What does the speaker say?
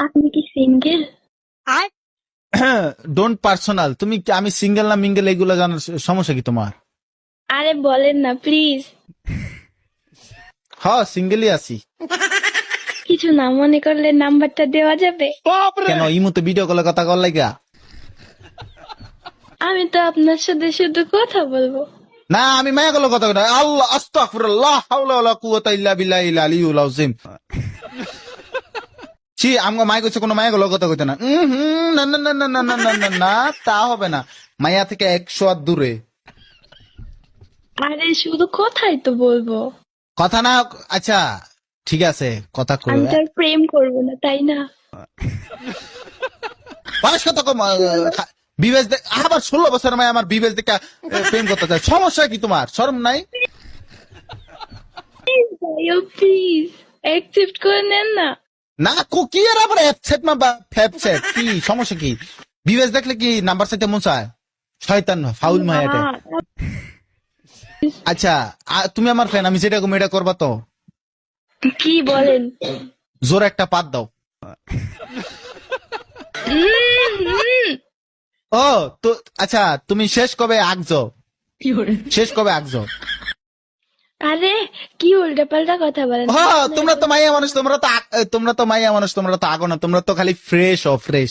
আপনি কি single don't personal তুমি কি- আমি সিঙ্গেল না মিঙ্গেল এগুলো জানার স- সমস্যা কি তোমার? আরে বলেন না প্লিজ হ সিঙ্গেলই আছি। কিছু না মনে করলে নাম্বারটা দেওয়া যাবে? কেন ইমুতে ভিডিও কলে কথা কল লাগা আমি তো আপনার সাথে শুধু কথা বলব। না আমি মায়া গেল কথা কই আল্লাহ আস্তাগফিরুল্লাহ হাওলা ওয়ালা কুওয়াতা ইল্লা বিল্লাহিল আলিয়্যুল আযীম। ছি আমগো মাই কইছে কোনো মায়া গেল কথা কইতে না। উম হুম, না না না না না না না না না তা হবে না। মায়া থেকে একশো হাত দূরে। আরে শুধু কথাই তো বলব। কথা না আচ্ছা ঠিক আছে কথা কই। আমি তো আর প্রেম করব না তাই না? মানুষ কথা কম খা- আবার ষোলো বছর মায় আমার বিবেশ দেখা প্রেম করতে চায়। সমস্যা কি তোমার? শরম নাই? প্লিজ অ্যাকসেপ্ট করে নেন না। না কো আর আবার অ্যাপসেট মা ফ্যাপসেট কি সমস্যা কি? বিবেচ দেখলে কি নাম্বার মন চায়? শয়তান ফাউল না, আচ্ছা তুমি আমার ফ্রেন্ড আমি যেটা কম এটা করবা তো? কি বলেন? জোর একটা পাত দাও। ও তো আচ্ছা তুমি শেষ কবে আগছো শেষ কবে আগছো আরে, কি উল্টা পাল্টা কথা বলেন? হ্যাঁ তোমরা তো মাইয়া মানুষ, তোমরা তো তোমরা তো মাইয়া মানুষ, তোমরা তো আগো না, তোমরা তো খালি ফ্রেশ ও ফ্রেশ